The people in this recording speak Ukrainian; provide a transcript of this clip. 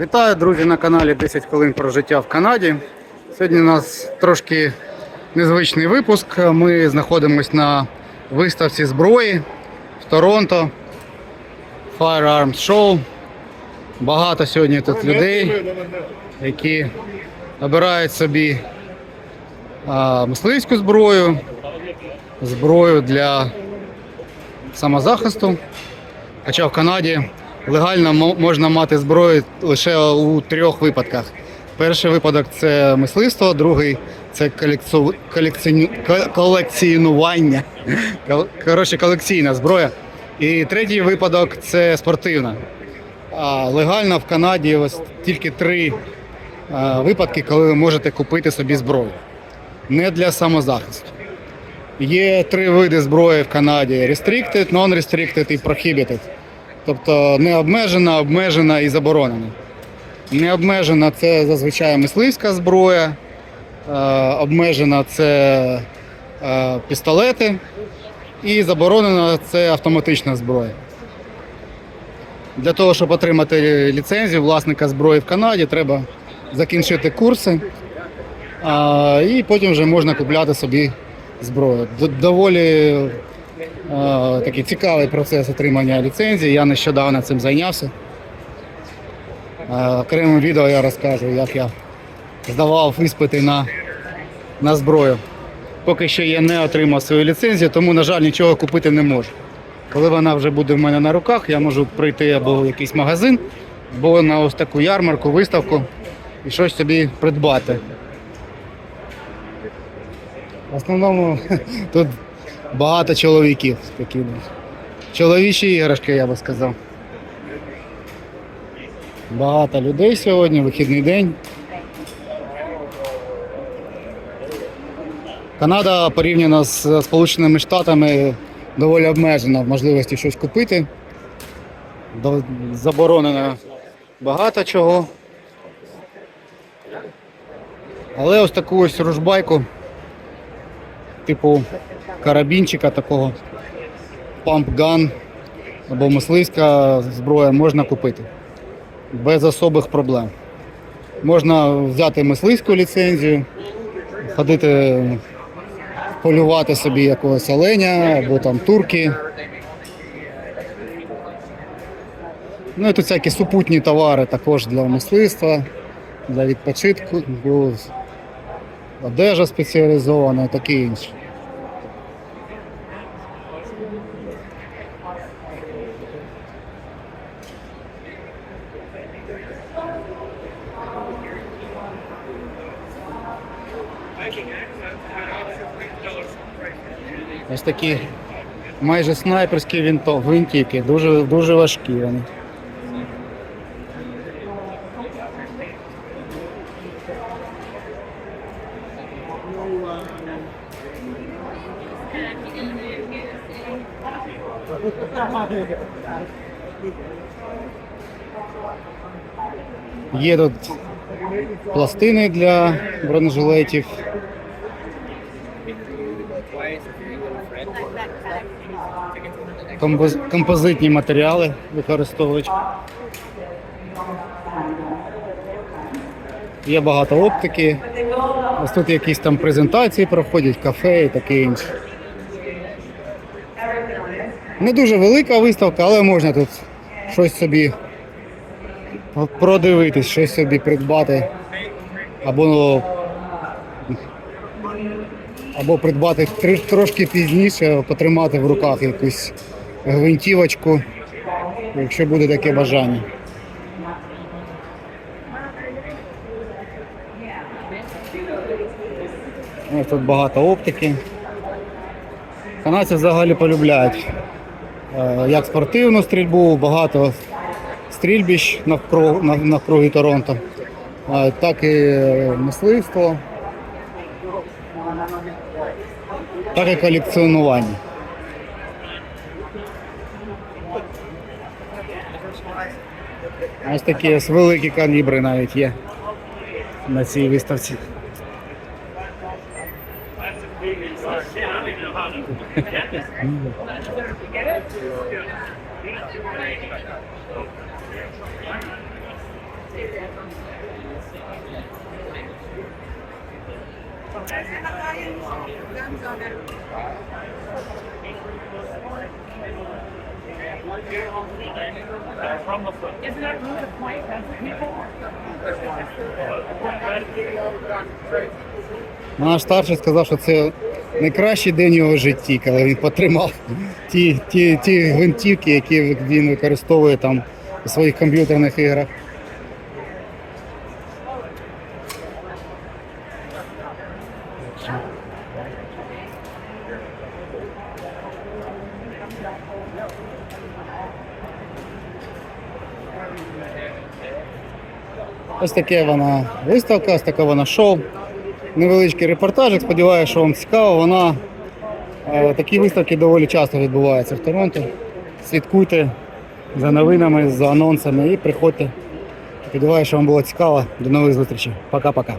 Вітаю, друзі, на каналі 10 хвилин про життя в Канаді. Сьогодні у нас трошки незвичний випуск. Ми знаходимося на виставці зброї в Торонто. Firearms Show. Багато сьогодні тут людей, які обирають собі мисливську зброю, зброю для самозахисту. Хоча в Канаді легально можна мати зброю лише у трьох випадках. Перший випадок це мисливство, другий це колекціонування. Коротше, колекційна зброя. І третій випадок це спортивна. А легально в Канаді ось тільки три випадки, коли ви можете купити собі зброю. Не для самозахисту. Є три види зброї в Канаді: restricted, non-restricted і prohibited. Тобто не обмежена, обмежена і заборонена. Не обмежена це зазвичай мисливська зброя, е, обмежена це е, пістолети, і заборонена це автоматична зброя. Для того, щоб отримати ліцензію власника зброї в Канаді, треба закінчити курси, а, і потім вже можна купляти собі зброю. Доволі е, такий цікавий процес отримання ліцензії. Я нещодавно цим зайнявся. Окремим відео я розкажу, як я здавав іспити на, на зброю. Поки що я не отримав свою ліцензію, тому, на жаль, нічого купити не можу. Коли вона вже буде в мене на руках, я можу прийти або в якийсь магазин, або на ось таку ярмарку, виставку і щось собі придбати. В основному тут багато чоловіків ну, Чоловічі іграшки, я би сказав. Багато людей сьогодні, вихідний день. Канада порівняно з Сполученими Штатами доволі обмежена в можливості щось купити. Заборонено багато чого. Але ось таку ось ружбайку, типу карабінчика такого, пампган або мисливська зброя можна купити без особих проблем. Можна взяти мисливську ліцензію, ходити полювати собі якогось оленя або там турки. Ну і тут всякі супутні товари також для мисливства, для відпочинку, бо одежа спеціалізована таке інше. Ось такі майже снайперські гвинтівки, дуже, дуже важкі вони. Є тут пластини для бронежилетів. Композ- композитні матеріали використовують. Є багато оптики. Ось тут якісь там презентації проходять, кафе і таке інше. Не дуже велика виставка, але можна тут щось собі продивитись, щось собі придбати. Або, або придбати тр- трошки пізніше, потримати в руках якусь гвинтівочку, якщо буде таке бажання. Ось тут багато оптики. Канадці взагалі полюбляють як спортивну стрільбу, багато стрільбищ навкруги, нав- навкруги Торонто, е, так і е, мисливство, так і колекціонування. Ось такі ось великі калібри навіть є на цій виставці. Isn't that really the point? That's what people Наш старший сказав, що це найкращий день його житті, коли він потримав ті, ті, ті гвинтівки, які він використовує там у своїх комп'ютерних іграх. Ось таке вона виставка, ось таке вона шоу. Невеличкий репортажик. Сподіваюся, що вам цікаво. Вона е, такі виставки доволі часто відбуваються в Торонто. Слідкуйте за новинами, за анонсами і приходьте. Сподіваюся, що вам було цікаво. До нових зустрічей. Пока-пока.